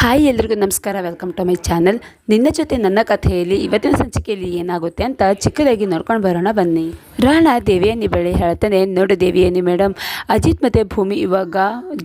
Hi ಎಲ್ರಿಗೂ ನಮಸ್ಕಾರ. Welcome to my channel ನಿನ್ನ ಜೊತೆ ನನ್ನ ಕಥೆಯಲ್ಲಿ, ಇವತ್ತಿನ ಸಂಚಿಕೆಯಲ್ಲಿ ಏನಾಗುತ್ತೆ ಅಂತ ಚಿಕ್ಕದಾಗಿ ನೋಡ್ಕೊಂಡು ಬರೋಣ ಬನ್ನಿ. ರಾಣ ದೇವಿಯನ್ನಿ ಬಳಿ ಹೇಳ್ತಾನೆ, ನೋಡು ದೇವಿಯನಿ ಮೇಡಮ್ ಅಜಿತ್ ಮತ್ತು ಭೂಮಿ ಇವಾಗ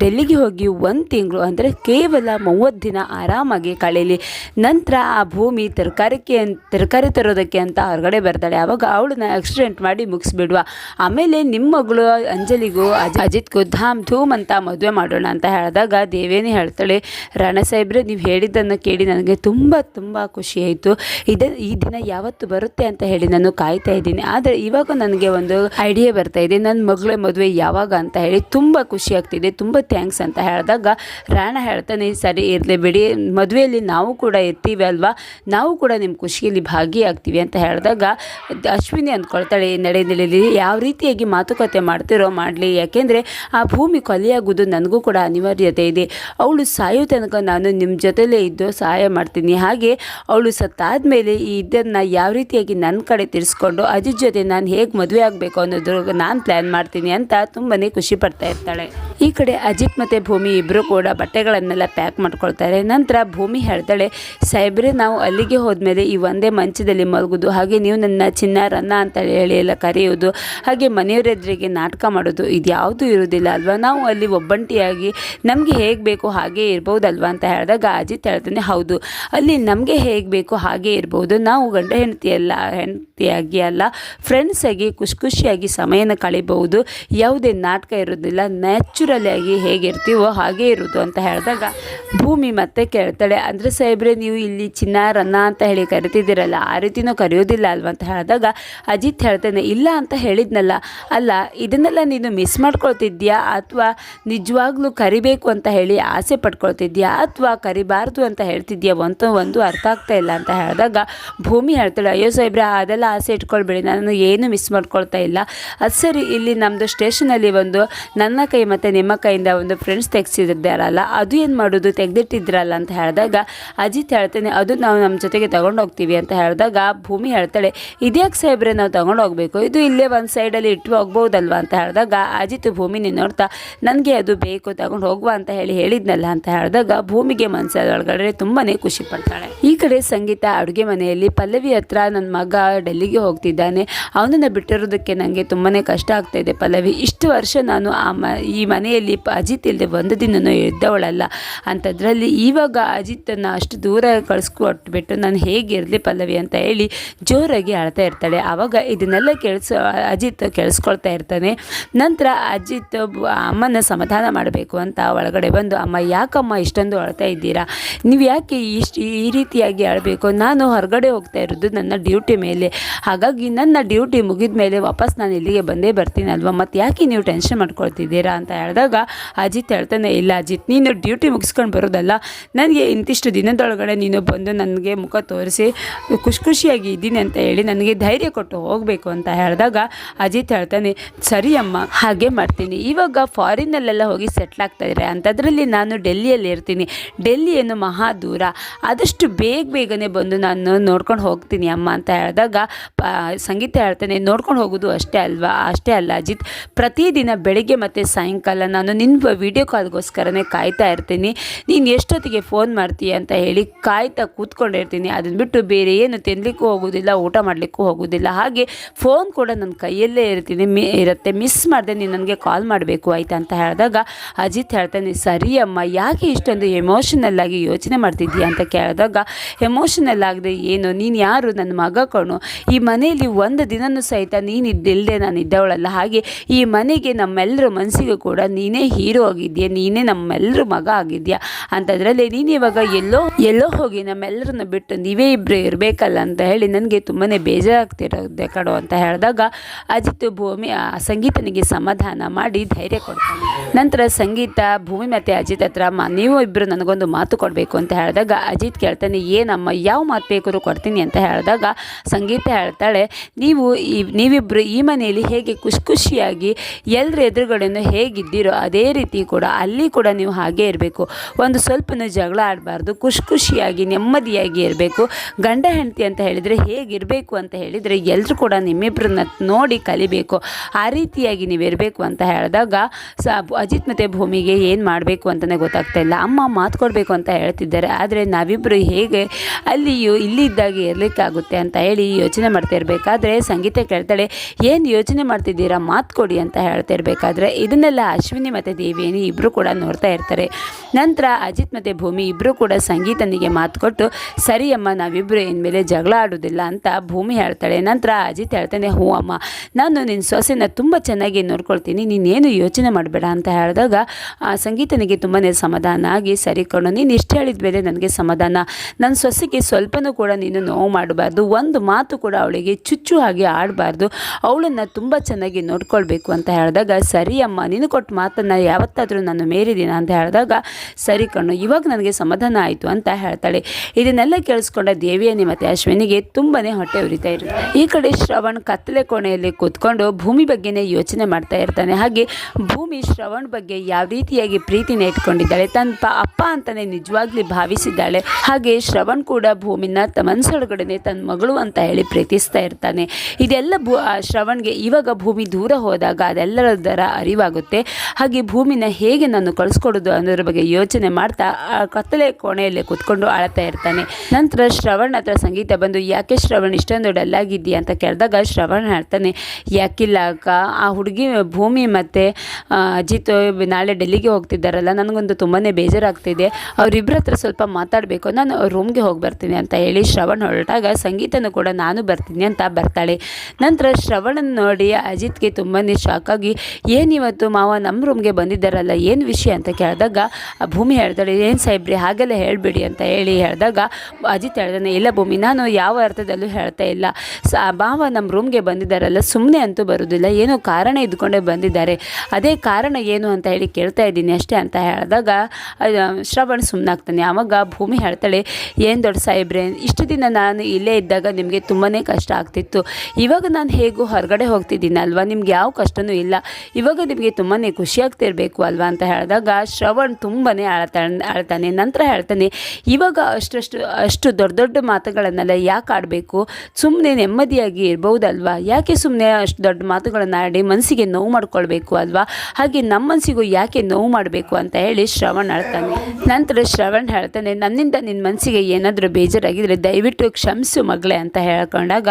ಡೆಲ್ಲಿಗೆ ಹೋಗಿ ಒಂದು ತಿಂಗಳು ಅಂದರೆ ಕೇವಲ ಮೂವತ್ತು ದಿನ ಆರಾಮಾಗಿ ಕಳೀಲಿ. ನಂತರ ಆ ಭೂಮಿ ತರಕಾರಿಕೆ ತರಕಾರಿ ತರೋದಕ್ಕೆ ಅಂತ ಹೊರಗಡೆ ಬರ್ತಾಳೆ. ಆವಾಗ ಅವಳನ್ನ ಆಕ್ಸಿಡೆಂಟ್ ಮಾಡಿ ಮುಗಿಸ್ಬಿಡುವ. ಆಮೇಲೆ ನಿಮ್ಮ ಮಗಳು ಅಂಜಲಿಗೂ ಅಜ್, ಅಜಿತ್ಗೂ ಧಾಮ್ ಧೂಮ್ ಅಂತ ಮದುವೆ ಮಾಡೋಣ ಅಂತ ಹೇಳಿದಾಗ ದೇವೇನಿ ಹೇಳ್ತಾಳೆ, ರಾಣ ಸಾಹೇಬ್ರೆ, ನೀವು ಹೇಳಿದ್ದನ್ನು ಕೇಳಿ ನನಗೆ ತುಂಬ ತುಂಬ ಖುಷಿ ಆಯಿತು. ಇದ, ಈ ದಿನ ಯಾವತ್ತು ಬರುತ್ತೆ ಅಂತ ಹೇಳಿ ನಾನು ಕಾಯ್ತಾ ಇದ್ದೀನಿ. ಆದರೆ ಇವಾಗ ನನಗೆ ಒಂದು ಐಡಿಯಾ ಬರ್ತಾ ಇದೆ. ನನ್ನ ಮಗಳ ಮದುವೆ ಯಾವಾಗ ಅಂತ ಹೇಳಿ ತುಂಬ ಖುಷಿ ಆಗ್ತಿದೆ. ತುಂಬ ಥ್ಯಾಂಕ್ಸ್ ಅಂತ ಹೇಳಿದಾಗ ರಾಣ ಹೇಳ್ತಾನೆ ಸರಿ ಇರಲಿ ಬಿಡಿ. ಮದುವೆಯಲ್ಲಿ ನಾವು ಕೂಡ ಇರ್ತೀವಿ ಅಲ್ವಾ? ನಾವು ಕೂಡ ನಿಮ್ಮ ಖುಷಿಯಲ್ಲಿ ಭಾಗಿಯಾಗ್ತೀವಿ ಅಂತ ಹೇಳಿದಾಗ ಅಶ್ವಿನಿ ಅಂದ್ಕೊಳ್ತಾಳೆ, ನಡೆ ನೆಲೆಯಲ್ಲಿ ಯಾವ ರೀತಿಯಾಗಿ ಮಾತುಕತೆ ಮಾಡ್ತಿರೋ ಮಾಡಲಿ. ಯಾಕೆಂದರೆ ಆ ಭೂಮಿ ಕೊಲೆಯಾಗೋದು ನನಗೂ ಕೂಡ ಅನಿವಾರ್ಯತೆ ಇದೆ. ಅವಳು ಸಾಯೋ ತನಕ ನಾನು ನಿಮ್ಮ ಜೊತೆಲೇ ಇದ್ದು ಸಹಾಯ ಮಾಡ್ತೀನಿ. ಹಾಗೆ ಅವಳು ಸತ್ತಾದ ಮೇಲೆ ಈ ಇದನ್ನು ಯಾವ ರೀತಿಯಾಗಿ ನನ್ನ ಕಡೆ ತಿರ್ಸ್ಕೊಂಡು ಅಜಿತ್ ಜೊತೆ ನಾನು ಹೇಗೆ ಮದುವೆ ಆಗಬೇಕು ಅನ್ನೋದ್ರ ನಾನು ಪ್ಲ್ಯಾನ್ ಮಾಡ್ತೀನಿ ಅಂತ ತುಂಬಾ ಖುಷಿ ಪಡ್ತಾ ಇರ್ತಾಳೆ. ಈ ಕಡೆ ಅಜಿತ್ ಮತ್ತು ಭೂಮಿ ಇಬ್ಬರು ಕೂಡ ಬಟ್ಟೆಗಳನ್ನೆಲ್ಲ ಪ್ಯಾಕ್ ಮಾಡ್ಕೊಳ್ತಾರೆ. ನಂತರ ಭೂಮಿ ಹೇಳ್ತಾಳೆ, ಸಾಹೇಬ್ರೆ, ನಾವು ಅಲ್ಲಿಗೆ ಹೋದ್ಮೇಲೆ ಈ ಒಂದೇ ಮಂಚದಲ್ಲಿ ಮಲಗೋದು. ಹಾಗೆ ನೀವು ನನ್ನ ಚಿನ್ನ, ರನ್ನ ಅಂತ ಹೇಳಿ ಎಲ್ಲ ಕರೆಯೋದು. ಹಾಗೆ ಮನೆಯವರೆದ್ರಿಗೆ ನಾಟಕ ಮಾಡೋದು ಇದು ಯಾವುದೂ ಇರೋದಿಲ್ಲ ಅಲ್ವಾ? ನಾವು ಅಲ್ಲಿ ಒಬ್ಬಂಟಿಯಾಗಿ ನಮಗೆ ಹೇಗೆ ಬೇಕು ಹಾಗೆ ಇರ್ಬೋದಲ್ವಾ? ಅಂತ ಹೇಳಿದಾಗ ಅಜಿತ್ ಹೇಳ್ತಾನೆ, ಹೌದು, ಅಲ್ಲಿ ನಮಗೆ ಹೇಗೆ ಬೇಕು ಹಾಗೆ ಇರ್ಬೋದು. ನಾವು ಗಂಡ ಹೆಂಡತಿ ಅಲ್ಲ ಹೆಂಡತಿಯಾಗಿ ಅಲ್ಲ ಫ್ರೆಂಡ್ಸಾಗಿ ಖುಷಿ ಖುಷಿಯಾಗಿ ಸಮಯನ ಕಳಿಬಹುದು. ಯಾವುದೇ ನಾಟಕ ಇರೋದಿಲ್ಲ. ನ್ಯಾಚುರಲ್ ಆಗಿ ಹೇಗಿರ್ತೀವೋ ಹಾಗೆ ಇರೋದು ಅಂತ ಹೇಳಿದಾಗ, ಭೂಮಿ ಮತ್ತೆ ಕೇಳ್ತಾಳೆ. ಅಂದರೆ, ಸಾಹೇಬ್ರೆ, ನೀವು ಇಲ್ಲಿ ಚಿನ್ನ, ರನ್ನ ಅಂತ ಹೇಳಿ ಕರಿತಿದ್ದೀರಲ್ಲ, ಆ ರೀತಿನೂ ಕರೆಯೋದಿಲ್ಲ ಅಲ್ವ? ಅಂತ ಹೇಳಿದಾಗ, ಅಜಿತ್ ಹೇಳ್ತಾನೆ, ಇಲ್ಲ ಅಂತ ಹೇಳಿದ್ನಲ್ಲ, ಅಲ್ಲ, ಇದನ್ನೆಲ್ಲ ನೀನು ಮಿಸ್ ಮಾಡ್ಕೊಳ್ತಿದ್ಯಾ ಅಥವಾ ನಿಜವಾಗ್ಲೂ ಕರಿಬೇಕು ಅಂತ ಹೇಳಿ ಆಸೆ ಪಡ್ಕೊಳ್ತಿದ್ಯಾ ಅಥವಾ ಕರಿಬಾರ್ದು ಅಂತ ಹೇಳ್ತಿದ್ಯಾ ಒಂದು ಒಂದು ಅರ್ಥ ಆಗ್ತಾ ಇಲ್ಲ ಅಂತ ಹೇಳಿದಾಗ, ಭೂಮಿ ಹೇಳ್ತಾಳೆ, ಅಯ್ಯೋ ಸಾಹೇಬ್ರೆ, ಅದೆಲ್ಲ ಆಸೆ ಇಟ್ಕೊಳ್ಬೇಡಿ, ನಾನು ಏನು ಮಿಸ್ ಮಾಡ್ಕೊಳ್ತಾ ಇಲ್ಲ. ಅದು ಸರಿ, ಇಲ್ಲಿ ನಮ್ಮದು ಸ್ಟೇಷನಲ್ಲಿ ಒಂದು ನನ್ನ ಕೈ ಮತ್ತು ನಿಮ್ಮ ಕೈಯಿಂದ ಒಂದು ಫ್ರೆಂಡ್ಸ್ ತೆಗ್ಸಿದ್ದಾರಲ್ಲ ಅದು ಏನು ಮಾಡೋದು? ತೆಗೆದಿಟ್ಟಿದ್ರಲ್ಲ ಅಂತ ಹೇಳಿದಾಗ, ಅಜಿತ್ ಹೇಳ್ತೇನೆ, ಅದು ನಾವು ನಮ್ಮ ಜೊತೆಗೆ ಹೋಗ್ತೀವಿ ಅಂತ ಹೇಳಿದಾಗ, ಭೂಮಿ ಹೇಳ್ತಾಳೆ, ಇದ್ಯಾಕೆ ಸಾಹೇಬ್ರೆ ನಾವು ತಗೊಂಡು ಹೋಗ್ಬೇಕು? ಇದು ಇಲ್ಲೇ ಒಂದು ಸೈಡಲ್ಲಿ ಇಟ್ಟು ಹೋಗ್ಬೋದಲ್ವಾ? ಅಂತ ಹೇಳಿದಾಗ, ಅಜಿತ್ ಭೂಮಿ ನೀನು ನೋಡ್ತಾ, ನನಗೆ ಅದು ಬೇಕು, ತಗೊಂಡು ಹೋಗುವ ಅಂತ ಹೇಳಿ ಹೇಳಿದ್ನಲ್ಲ ಅಂತ ಹೇಳಿದಾಗ, ಭೂಮಿಗೆ ಮನಸ್ಸಾದೊಳಗಡೆ ತುಂಬಾ ಖುಷಿ ಪಡ್ತಾಳೆ. ಈ ಕಡೆ ಸಂಗೀತ ಅಡುಗೆ ಮನೆಯಲ್ಲಿ ಪಲ್ಲವಿ ಹತ್ರ ನನ್ನ ಮಗ ಡೆಲ್ಲಿಗೆ ಹೋಗ್ತಿದ್ದಾನೆ. ಅವನನ್ನು ಬಿಟ್ಟಿರೋದಕ್ಕೆ ನನಗೆ ತುಂಬಾ ಕಷ್ಟ ಆಗ್ತಾ ಇದೆ ಪಲ್ಲವಿ. ಇಷ್ಟು ವರ್ಷ ನಾನು ಆ ಈ ಮನೆಯಲ್ಲಿ ಅಜಿತ್ ಇಲ್ಲದೆ ಒಂದು ದಿನನೂ ಇದ್ದವಳಲ್ಲ. ಅಂಥದ್ರಲ್ಲಿ ಇವಾಗ ಅಜಿತನ್ನು ಅಷ್ಟು ದೂರ ಕಳಿಸ್ಕೊಟ್ಬಿಟ್ಟು ನಾನು ಹೇಗಿರಲಿ ಪಲ್ಲವಿ ಅಂತ ಹೇಳಿ ಜೋರಾಗಿ ಅಳ್ತಾ ಇರ್ತಾಳೆ. ಆವಾಗ ಇದನ್ನೆಲ್ಲ ಕೇಳಿಸ್ ಅಜಿತ್ ಕೇಳಿಸ್ಕೊಳ್ತಾ ಇರ್ತಾನೆ. ನಂತರ ಅಜಿತ್ ಅಮ್ಮನ ಸಮಾಧಾನ ಮಾಡಬೇಕು ಅಂತ ಒಳಗಡೆ ಬಂದು, ಅಮ್ಮ, ಯಾಕಮ್ಮ ಇಷ್ಟೊಂದು ಅಳ್ತಾ ಇದ್ದೀರಾ? ನೀವು ಯಾಕೆ ಇಷ್ಟು ಈ ರೀತಿಯಾಗಿ ಅಳಬೇಕು? ನಾನು ಹೊರಗಡೆ ಹೋಗ್ತಾ ಇರೋದು ನನ್ನ ಡ್ಯೂಟಿ ಮೇಲೆ. ಹಾಗಾಗಿ ನನ್ನ ಡ್ಯೂಟಿ ಮುಗಿದ ಮೇಲೆ ವಾಪಸ್ ನಾನು ಇಲ್ಲಿಗೆ ಬಂದೇ ಬರ್ತೀನಲ್ವ? ಮತ್ತು ಯಾಕೆ ನೀವು ಟೆನ್ಷನ್ ಮಾಡ್ಕೊಳ್ತಿದ್ದೀರಾ? ಅಂತ ಹೇಳಿದಾಗ ಅಜಿತ್ ಹೇಳ್ತಾನೆ, ಇಲ್ಲ ಅಜಿತ್, ನೀನು ಡ್ಯೂಟಿ ಮುಗಿಸ್ಕೊಂಡು ಬರೋದಲ್ಲ, ನನಗೆ ಇಂತಿಷ್ಟು ದಿನದೊಳಗಡೆ ನೀನು ಬಂದು ನನಗೆ ಮುಖ ತೋರಿಸಿ ಖುಷಿ ಖುಷಿಯಾಗಿ ಇದ್ದೀನಿ ಅಂತ ಹೇಳಿ ನನಗೆ ಧೈರ್ಯ ಕೊಟ್ಟು ಹೋಗಬೇಕು ಅಂತ ಹೇಳಿದಾಗ ಅಜಿತ್ ಹೇಳ್ತಾನೆ, ಸರಿ ಅಮ್ಮ, ಹಾಗೆ ಮಾಡ್ತೀನಿ. ಇವಾಗ ಫಾರಿನಲ್ಲೆಲ್ಲ ಹೋಗಿ ಸೆಟ್ಲ್ ಆಗ್ತಾ ಇದ್ದಾರೆ ಅಂಥದ್ರಲ್ಲಿ ನಾನು ಡೆಲ್ಲಿಯಲ್ಲಿ ಇರ್ತೀನಿ. ಡೆಲ್ಲಿ ಏನು ಮಹಾ ದೂರ. ಆದಷ್ಟು ಬೇಗ ಬೇಗನೆ ಬಂದು ನಾನು ನೋಡ್ಕೊಂಡು ಹೋಗ್ತೀನಿ ಅಮ್ಮ ಅಂತ ಹೇಳಿದಾಗ ಸಂಗೀತ ಹೇಳ್ತಾನೆ, ನೋಡ್ಕೊಂಡು ಹೋಗೋದು ಅಷ್ಟೇ ಅಲ್ವಾ? ಅಷ್ಟೇ ಅಲ್ಲ ಅಜಿತ್, ಪ್ರತಿದಿನ ಬೆಳಿಗ್ಗೆ ಮತ್ತು ಸಾಯಂಕಾಲ ನಾನು ನಿನ್ನ ವಿಡಿಯೋ ಕಾಲ್ಗೋಸ್ಕರನೇ ಕಾಯ್ತಾ ಇರ್ತೀನಿ. ನೀನು ಎಷ್ಟೊತ್ತಿಗೆ ಫೋನ್ ಮಾಡ್ತೀಯ ಅಂತ ಹೇಳಿ ಕಾಯ್ತಾ ಕೂತ್ಕೊಂಡಿರ್ತೀನಿ ಅದನ್ನು ಬಿಟ್ಟು ಬೇರೆ ಏನು ತಿನ್ನಲಿಕ್ಕೂ ಹೋಗೋದಿಲ್ಲ, ಊಟ ಮಾಡಲಿಕ್ಕೂ ಹೋಗೋದಿಲ್ಲ. ಹಾಗೆ ಫೋನ್ ಕೂಡ ನನ್ನ ಕೈಯಲ್ಲೇ ಇರ್ತೀನಿ. ಮಿ ಇರುತ್ತೆ. ಮಿಸ್ ಮಾಡಿದೆ ನೀನು ನನಗೆ ಕಾಲ್ ಮಾಡಬೇಕು ಆಯ್ತಾ ಅಂತ ಹೇಳಿದಾಗ ಅಜಿತ್ ಹೇಳ್ತಾನೆ ಸರಿ ಅಮ್ಮ ಯಾಕೆ ಇಷ್ಟೊಂದು ಎಮೋಷನಲ್ ಆಗಿ ಯೋಚನೆ ಮಾಡ್ತಿದ್ದೀಯ? ಅಂತ ಕೇಳಿದಾಗ ಎಮೋಷನಲ್ ಆಗದೆ ಏನು? ನೀನು ಯಾರು? ನನ್ನ ಮಗ ಕಣು. ಈ ಮನೆಯಲ್ಲಿ ಒಂದು ದಿನನೂ ಸಹಿತ ನೀನು ಇದ್ದಿಲ್ಲದೆ ನಾನು ಇದ್ದವಳಲ್ಲ. ಹಾಗೆ ಈ ಮನೆಗೆ ನಮ್ಮೆಲ್ಲರ ಮನಸ್ಸಿಗೂ ಕೂಡ ನೀನೇ ಹೀರೋ ಆಗಿದ್ಯಾ? ನೀನೇ ನಮ್ಮೆಲ್ಲರ ಮಗ ಆಗಿದ್ಯಾ? ಅಂಥದ್ರಲ್ಲಿ ನೀನು ಇವಾಗ ಎಲ್ಲೋ ಎಲ್ಲೋ ಹೋಗಿ ನಮ್ಮೆಲ್ಲರನ್ನ ಬಿಟ್ಟು ನೀವೇ ಇಬ್ಬರು ಇರಬೇಕಲ್ಲ ಅಂತ ಹೇಳಿ ನನಗೆ ತುಂಬಾ ಬೇಜಾರಾಗ್ತಿರೋದೆ ಕಡೋ ಅಂತ ಹೇಳಿದಾಗ ಅಜಿತ್ ಭೂಮಿ ಆ ಸಂಗೀತನಿಗೆ ಸಮಾಧಾನ ಮಾಡಿ ಧೈರ್ಯ ಕೊಡ್ತಾನೆ. ನಂತರ ಸಂಗೀತ, ಭೂಮಿ ಮತ್ತು ಅಜಿತ್ ಹತ್ರ ನೀವು ಇಬ್ಬರು ನನಗೊಂದು ಮಾತು ಕೊಡಬೇಕು ಅಂತ ಹೇಳಿದಾಗ ಅಜಿತ್ ಕೇಳ್ತಾನೆ, ಏನಮ್ಮ, ಯಾವ ಮಾತು ಬೇಕಾದ್ರೂ ಕೊಡ್ತೀನಿ ಅಂತ ಹೇಳಿದಾಗ ಸಂಗೀತ ಹೇಳ್ತಾಳೆ, ನೀವು ಈ ನೀವಿಬ್ಬರು ಈ ಮನೆಯಲ್ಲಿ ಹೇಗೆ ಖುಷಿ ಖುಷಿಯಾಗಿ ಎಲ್ಲರ ಎದುರುಗಡೆನೂ ಹೇಗಿದ್ದೀರೋ? ಅದೇ ರೀತಿ ಕೂಡ ಅಲ್ಲಿ ಕೂಡ ನೀವು ಹಾಗೆ ಇರಬೇಕು. ಒಂದು ಸ್ವಲ್ಪನೂ ಜಗಳ ಆಡಬಾರ್ದು, ಖುಷಿ ಖುಷಿಯಾಗಿ, ನೆಮ್ಮದಿಯಾಗಿ ಇರಬೇಕು. ಗಂಡ ಹೆಂಡತಿ ಅಂತ ಹೇಳಿದರೆ ಹೇಗಿರಬೇಕು ಅಂತ ಹೇಳಿದರೆ ಎಲ್ಲರೂ ಕೂಡ ನಿಮ್ಮಿಬ್ಬರನ್ನ ನೋಡಿ ಕಲಿಬೇಕು. ಆ ರೀತಿಯಾಗಿ ನೀವು ಇರಬೇಕು ಅಂತ ಹೇಳಿದಾಗ ಸ ಅಜಿತ್ ಮತ್ತು ಭೂಮಿಗೆ ಏನು ಮಾಡಬೇಕು ಅಂತಲೇ ಗೊತ್ತಾಗ್ತಾ ಇಲ್ಲ. ಅಮ್ಮ ಮಾತು ಕೊಡಬೇಕು ಅಂತ ಹೇಳ್ತಿದ್ದಾರೆ. ಆದರೆ ನಾವಿಬ್ಬರು ಹೇಗೆ ಅಲ್ಲಿಯೂ ಇಲ್ಲಿದ್ದಾಗೆ ಇರಲಿಕ್ಕಾಗುತ್ತೆ ಅಂತ ಹೇಳಿ ಯೋಚನೆ ಮಾಡ್ತಾ ಇರಬೇಕಾದ್ರೆ ಸಂಗೀತ ಕೇಳ್ತಾಳೆ, ಏನು ಯೋಚನೆ ಮಾಡ್ತಿದ್ದೀರಾ? ಮಾತು ಕೊಡಿ ಅಂತ ಹೇಳ್ತಾ ಇರಬೇಕಾದ್ರೆ ಇದನ್ನೆಲ್ಲ ಅಶ್ವಿನಿ ಮತ್ತು ದೇವಿಯನಿ ಇಬ್ಬರು ಕೂಡ ನೋಡ್ತಾ ಇರ್ತಾರೆ. ನಂತರ ಅಜಿತ್ ಮತ್ತು ಭೂಮಿ ಇಬ್ಬರು ಕೂಡ ಸಂಗೀತನಿಗೆ ಮಾತು ಕೊಟ್ಟು, ಸರಿ ಅಮ್ಮ ನಾವಿಬ್ಬರು ಇನ್ಮೇಲೆ ಜಗಳ ಆಡೋದಿಲ್ಲ ಅಂತ ಭೂಮಿ ಹೇಳ್ತಾಳೆ. ನಂತರ ಅಜಿತ್ ಹೇಳ್ತಾನೆ ಹ್ಞೂ ಅಮ್ಮ, ನಾನು ನಿನ್ನ ಸೊಸೆನ ತುಂಬ ಚೆನ್ನಾಗಿ ನೋಡ್ಕೊಳ್ತೀನಿ. ನೀನೇನು ಯೋಚನೆ ಮಾಡಬೇಡ ಅಂತ ಹೇಳಿದಾಗ, ಆ ಸಂಗೀತನಿಗೆ ತುಂಬಾ ಸಮಾಧಾನ ಆಗಿ, ಸರಿ ಕಣೋ, ನೀನು ಇಷ್ಟು ಹೇಳಿದ ಮೇಲೆ ನನಗೆ ಸಮಾಧಾನ. ನನ್ನ ಸೊಸೆಗೆ ಸ್ವಲ್ಪನೂ ಕೂಡ ನೀನು ನೋವು ಮಾಡಬಾರ್ದು. ಒಂದು ಮಾತು ಕೂಡ ಅವಳಿಗೆ ಚುಚ್ಚು ಹಾಗೆ ಆಡಬಾರ್ದು. ಅವಳನ್ನು ತುಂಬ ಚೆನ್ನಾಗಿ ನೋಡ್ಕೊಳ್ಬೇಕು ಅಂತ ಹೇಳಿದಾಗ, ಸರಿ ಅಮ್ಮ, ನೀನು ಕೊಟ್ಟ ಮಾತನ್ನು ಯಾವತ್ತಾದರೂ ನಾನು ಮೇರಿದ್ದೀನ ಅಂತ ಹೇಳಿದಾಗ, ಸರಿ ಕಣ್ಣು, ಇವಾಗ ನನಗೆ ಸಮಾಧಾನ ಆಯಿತು ಅಂತ ಹೇಳ್ತಾಳೆ. ಇದನ್ನೆಲ್ಲ ಕೇಳಿಸ್ಕೊಂಡ ದೇವಿಯನಿ ಮತ್ತು ಅಶ್ವಿನಿಗೆ ತುಂಬಾ ಹೊಟ್ಟೆ ಉರಿತಾ ಇರುತ್ತೆ. ಈ ಕಡೆ ಶ್ರವಣ್ ಕತ್ತಲೆ ಕೋಣೆಯಲ್ಲಿ ಕೂತ್ಕೊಂಡು ಭೂಮಿ ಬಗ್ಗೆನೇ ಯೋಚನೆ ಮಾಡ್ತಾ ಇರ್ತಾನೆ. ಹಾಗೆ ಭೂಮಿ ಶ್ರವಣ್ ಬಗ್ಗೆ ಯಾವ ರೀತಿಯಾಗಿ ಪ್ರೀತಿನ ಇಟ್ಕೊಂಡಿದ್ದಾಳೆ, ತನ್ನ ಅಪ್ಪ ಅಂತಲೇ ನಿಜವಾಗ್ಲಿ ಭಾವಿಸಿದ್ದಾಳೆ, ಹಾಗೆ ಶ್ರವಣ್ ಕೂಡ ಭೂಮಿನ ತ ಮನಸ್ಸೊಳಗಡೆ ತನ್ನ ಮಗಳು ಅಂತ ಹೇಳಿ ಪ್ರೀತಿಸ್ತಾ ಇರ್ತಾನೆ. ಇದೆಲ್ಲ ಭೂ ಶ್ರವಣ್ಗೆ ಇವಾಗ ಭೂಮಿ ದೂರ ಹೋದಾಗ ಅದೆಲ್ಲದರ ಅರಿವಾಗುತ್ತೆ. ಹಾಗೆ ಭೂಮಿನ ಹೇಗೆ ನಾನು ಕಳಿಸ್ಕೊಡೋದು ಅನ್ನೋದ್ರ ಬಗ್ಗೆ ಯೋಚನೆ ಮಾಡ್ತಾ, ಆ ಕತ್ತಲೆ ಕೋಣೆಯಲ್ಲೇ ಕೂತ್ಕೊಂಡು ಆಳ್ತಾ ಇರ್ತಾನೆ. ನಂತರ ಶ್ರವಣ್ ಹತ್ರ ಸಂಗೀತ ಬಂದು, ಯಾಕೆ ಶ್ರವಣ್ ಇಷ್ಟೊಂದು ಡಲ್ಲಾಗಿದ್ದೀಯ? ಅಂತ ಕೇಳಿದಾಗ ಶ್ರವಣ್ ಹೇಳ್ತಾನೆ, ಯಾಕಿಲ್ಲ ಅಕ್ಕ, ಆ ಹುಡುಗಿ ಭೂಮಿ ಮತ್ತು ಅಜಿತ್ ನಾಳೆ ಡೆಲ್ಲಿಗೆ ಹೋಗ್ತಿದ್ದಾರಲ್ಲ, ನನಗೊಂದು ತುಂಬಾ ಬೇಜಾರಾಗ್ತಿದೆ. ಅವರಿಬ್ಬರ ಹತ್ರ ಸ್ವಲ್ಪ ಮಾತಾಡಬೇಕು, ನಾನು ರೂಮ್ಗೆ ಹೋಗಿ ಬರ್ತೀನಿ ಅಂತ ಹೇಳಿ ಶ್ರವಣ್ ಹೊರಟಾಗ, ಸಂಗೀತನೂ ಕೂಡ ನಾನು ಬರ್ತೀನಿ ಅಂತ ಬರ್ತಾಳೆ. ನಂತರ ಶ್ರವಣನ ನೋಡಿ ಅಜಿತ್ಗೆ ತುಂಬಾ ಆಗಿ ಏನಿವತ್ತು ಮಾವ ನಮ್ಮ ರೂಮ್ಗೆ ಬಂದಿದ್ದಾರಲ್ಲ, ಏನು ವಿಷಯ ಅಂತ ಕೇಳಿದಾಗ, ಆ ಭೂಮಿ ಹೇಳ್ತಾಳೆ, ಏನು ಸಾಹೇಬ್ರಿ, ಹಾಗೆಲ್ಲ ಹೇಳಬೇಡಿ ಅಂತ ಹೇಳಿ ಹೇಳಿದಾಗ, ಅಜಿತ್ ಹೇಳ್ದಾನೆ, ಇಲ್ಲ ಭೂಮಿ, ನಾನು ಯಾವ ಅರ್ಥದಲ್ಲೂ ಹೇಳ್ತಾ ಇಲ್ಲ. ಸ ಮಾವ ನಮ್ಮ ರೂಮ್ಗೆ ಬಂದಿದ್ದಾರಲ್ಲ ಸುಮ್ಮನೆ ಅಂತೂ ಬರೋದಿಲ್ಲ, ಏನೋ ಕಾರಣ ಇದ್ಕೊಂಡೇ ಬಂದಿದ್ದಾರೆ. ಅದೇ ಕಾರಣ ಏನು ಅಂತ ಹೇಳಿ ಕೇಳ್ತಾ ಇದ್ದೀನಿ ಅಷ್ಟೇ ಅಂತ ಹೇಳಿದಾಗ ಶ್ರವಣ ಸುಮ್ಮನಾಗ್ತಾನೆ ಆವಾಗ ಭೂಮಿ ಹೇಳ್ತಾಳೆ, ಏನು ದೊಡ್ಡ ಸಾಹೇಬ್ರೆ, ಇಷ್ಟು ದಿನ ನಾನು ಇಲ್ಲೇ ಇದ್ದಾಗ ನಿಮಗೆ ತುಂಬಾ ಕಷ್ಟ ಆಗ್ತಿತ್ತು. ಇವಾಗ ನಾನು ಹೇಗೂ ಹೊರಗಡೆ ಹೋಗ್ತಿದ್ದೀನಲ್ವಾ? ನಿಮ್ಗೆ ಯಾವ ಕಷ್ಟನೂ ಇಲ್ಲ. ಇವಾಗ ನಿಮಗೆ ತುಂಬಾ ಖುಷಿ ಆಗ್ತಿರ್ಬೇಕು ಅಲ್ವಾ ಅಂತ ಹೇಳಿದಾಗ ಶ್ರವಣ್ ತುಂಬಾ ಅಳ್ತಾನೆ ಅಳ್ತಾನೆ ನಂತರ ಹೇಳ್ತಾನೆ, ಇವಾಗ ಅಷ್ಟಷ್ಟು ಅಷ್ಟು ದೊಡ್ಡ ದೊಡ್ಡ ಮಾತುಗಳನ್ನೆಲ್ಲ ಯಾಕೆ ಆಡಬೇಕು? ಸುಮ್ಮನೆ ನೆಮ್ಮದಿಯಾಗಿ ಇರ್ಬೋದಲ್ವಾ ಯಾಕೆ ಸುಮ್ಮನೆ ಅಷ್ಟು ದೊಡ್ಡ ಮಾತುಗಳನ್ನು ಆಡಿ ಮನಸ್ಸಿಗೆ ನೋವು ಮಾಡ್ಕೊಳ್ಬೇಕು ಅಲ್ವಾ? ಹಾಗೆ ನಮ್ಮ ಮನಸ್ಸಿಗೂ ಯಾಕೆ ನೋವು ಮಾಡಬೇಕು? ಅಂತ ಹೇಳಿ ಶ್ರವಣ್ ಅಳ್ತಾನೆ ನಂತರ ಶ್ರವಣ್ ಹೇಳ್ತಾನೆ, ನನ್ನಿಂದ ನಿನ್ನ ಮನಸ್ಸಿಗೆ ಏನಾದರೂ ಬೇಜಾರಾಗಿದ್ದರೆ ದಯವಿಟ್ಟು ಕ್ಷಮಿಸು ಮಗಳೇ ಅಂತ ಹೇಳ್ಕೊಂಡಾಗ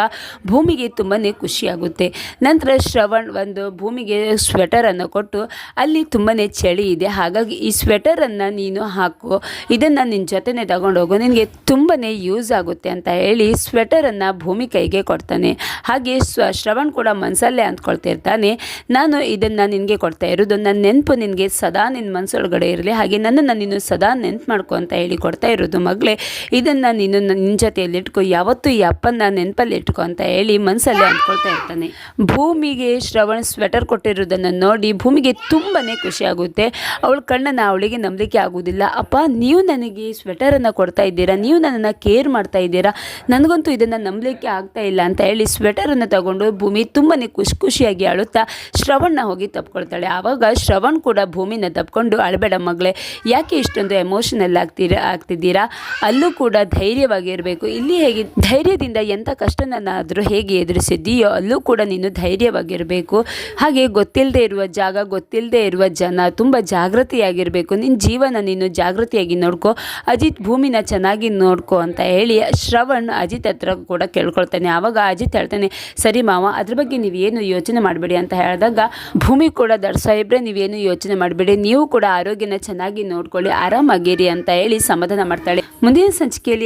ಭೂಮಿಗೆ ತುಂಬಾ ಖುಷಿಯಾಗುತ್ತೆ. ನಂತರ ಶ್ರವಣ್ ಒಂದು ಭೂಮಿಗೆ ಸ್ವೆಟರನ್ನು ಕೊಟ್ಟು ಅಲ್ಲಿ ತುಂಬಾ ಚಳಿ ಇದೆ. ಹಾಗಾಗಿ ಈ ಸ್ವೆಟರನ್ನು ನೀನು ಹಾಕು. ಇದನ್ನು ನಿನ್ನ ಜೊತೆನೇ ತಗೊಂಡೋಗು ನಿನಗೆ ತುಂಬಾ ಯೂಸ್ ಆಗುತ್ತೆ ಅಂತ ಹೇಳಿ ಸ್ವೆಟರನ್ನು ಭೂಮಿ ಕೈಗೆ ಕೊಡ್ತಾನೆ. ಹಾಗೆ ಸ್ವ ಶ್ರವಣ್ ಕೂಡ ಮನಸ್ಸಲ್ಲೇ ಅಂದ್ಕೊಳ್ತಿರ್ತಾನೆ. ನಾನು ಇದನ್ನು ನಿನಗೆ ಕೊಡ್ತಾ ಇರೋದು. ನನ್ನ ನೆನಪು ನಿನಗೆ ಸದಾ ನಿನ್ನ ಮನಸ್ಸೊಳಗಡೆ ಇರಲಿ. ಹಾಗೆ ನನ್ನನ್ನು ನೀನು ಸದಾ ನೆನ್ಪು ಮಾಡ್ಕೊ ಅಂತ ಹೇಳಿ ಕೊಡ್ತಾ ಇರೋದು ಮಗಳೇ. ಇದನ್ನು ನೀನು ನಿನ್ನ ಜೊತೆಯಲ್ಲಿ ಇಟ್ಕೊ. ಯಾವತ್ತೂ ಈ ಅಪ್ಪನ ನೆನಪಲ್ಲಿ ಇಟ್ಕೊ ಅಂತ ಹೇಳಿ ಮನಸ್ಸಲ್ಲೇ ಅಂದ್ಕೊಳ್ತಾ ಇರ್ತಾನೆ. ಭೂಮಿಗೆ ಶ್ರವಣ್ ಸ್ವೆಟರ್ ಕೊಟ್ಟಿರೋದನ್ನು ನೋಡಿ ಭೂಮಿಗೆ ತುಂಬಾ ಖುಷಿಯಾಗುತ್ತೆ ಅವಳ ಕಣ್ಣನ್ನು ಅವಳಿಗೆ ನಂಬಲಿಕ್ಕೆ ಆಗೋದಿಲ್ಲ ಅಪ್ಪ, ನೀವು ನನಗೆ ಸ್ವೆಟರನ್ನು ಕೊಡ್ತಾ ಇದ್ದೀರಾ? ನೀವು ನನ್ನನ್ನು ಕೇರ್ ಮಾಡ್ತಾ ಇದ್ದೀರಾ? ನನಗಂತೂ ಇದನ್ನು ನಂಬಲಿಕ್ಕೆ ಆಗ್ತಾ ಇಲ್ಲ ಅಂತ ಹೇಳಿ ಸ್ವೆಟರನ್ನು ತಗೊಂಡು ಭೂಮಿ ತುಂಬಾ ಖುಷಿ ಖುಷಿಯಾಗಿ ಅಳುತ್ತಾ ಶ್ರವಣ್ನ ಹೋಗಿ ತಪ್ಕೊಳ್ತಾಳೆ. ಆವಾಗ ಶ್ರವಣ್ ಕೂಡ ಭೂಮಿನ ತಪ್ಕೊಂಡು, ಅಳಬೇಡ ಮಗಳೇ, ಯಾಕೆ ಇಷ್ಟೊಂದು ಎಮೋಷನಲ್ ಆಗ್ತೀರ, ಆಗ್ತಿದ್ದೀರಾ? ಅಲ್ಲೂ ಕೂಡ ಧೈರ್ಯವಾಗಿರಬೇಕು ಇಲ್ಲಿ ಹೇಗೆ, ಧೈರ್ಯದಿಂದ ಎಂಥ ಕಷ್ಟನನ್ನಾದರೂ ಹೇಗೆ ಎದುರಿಸಿದ್ದೀಯೋ, ಅಲ್ಲೂ ಕೂಡ ನೀನು ಧೈರ್ಯವಾಗಿರಬೇಕು. ಹಾಗೆ ಗೊತ್ತಿಲ್ಲದೆ ಇರುವ ಜಾಗ ಗೊತ್ತಿಲ್ಲದೆ ಇರುವ ಜನ ತುಂಬ ಜಾಗೃತಿಯಾಗಿರಬೇಕು. ನಿನ್ನ ಜೀವನ ನೀನು ಜಾಗೃತಿಯಾಗಿ ನೋಡ್ಕೊ, ಅಜಿತ್ ಭೂಮಿನ ಚೆನ್ನಾಗಿ ನೋಡ್ಕೊ ಅಂತ ಹೇಳಿ ಶ್ರವಣ್ ಅಜಿತ್ ಹತ್ರ ಕೂಡ ಕೇಳ್ಕೊಳ್ತಾನೆ. ಆವಾಗ ಅಜಿತ್ ಹೇಳ್ತಾನೆ, ಸರಿ ಮಾವ, ಅದ್ರ ಬಗ್ಗೆ ನೀವೇನು ಯೋಚನೆ ಮಾಡಬೇಡಿ ಅಂತ ಹೇಳಿದಾಗ, ಭೂಮಿ ಕೂಡ ಸಾಹೇಬ್ರೆ ನೀವೇನು ಯೋಚನೆ ಮಾಡಬೇಡಿ. ನೀವು ಕೂಡ ಆರೋಗ್ಯನ ಚೆನ್ನಾಗಿ ನೋಡ್ಕೊಳ್ಳಿ, ಆರಾಮಾಗಿರಿ ಅಂತ ಹೇಳಿ ಸಮಾಧಾನ ಮಾಡ್ತಾಳೆ. ಮುಂದಿನ ಸಂಚಿಕೆಯಲ್ಲಿ